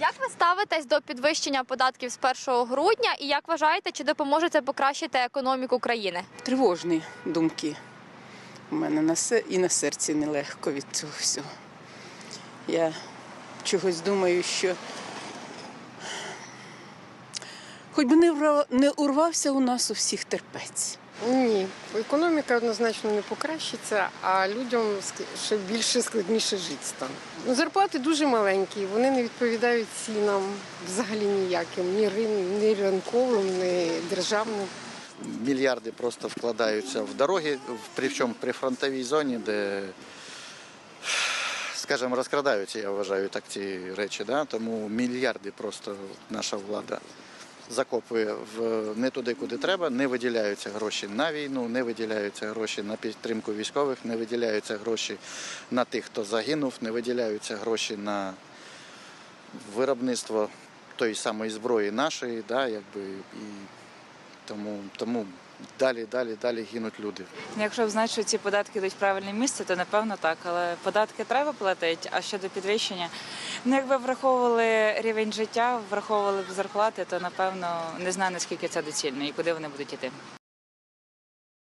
Як ви ставитесь до підвищення податків з 1 грудня і як вважаєте, чи допоможе це покращити економіку країни? Тривожні думки. У мене на се- і на серці нелегко від цього всього. Я чогось думаю, що хоч би не, урвався у нас у всіх терпець. Ні, економіка однозначно не покращиться, а людям ще більше складніше жити стане. Ну, зарплати дуже маленькі, вони не відповідають цінам взагалі ніяким, ні, рин, ні ринковим, ні державним. мільярди просто вкладаються в дороги, причому при фронтовій зоні, де, скажімо, розкрадаються, я вважаю, так ці речі. Да? Тому мільярди просто наша влада закопує в не туди, куди треба, не виділяються гроші на війну, не виділяються гроші на підтримку військових, не виділяються гроші на тих, хто загинув, не виділяються гроші на виробництво тої самої зброї нашої, да, якби, і тому, тому далі, далі, далі гинуть люди. Якщо б знати, що ці податки йдуть в правильне місце, то напевно так. Але податки треба платити. А щодо підвищення, ну якби враховували рівень життя, враховували б зарплати, то напевно не знаю наскільки це доцільно і куди вони будуть іти.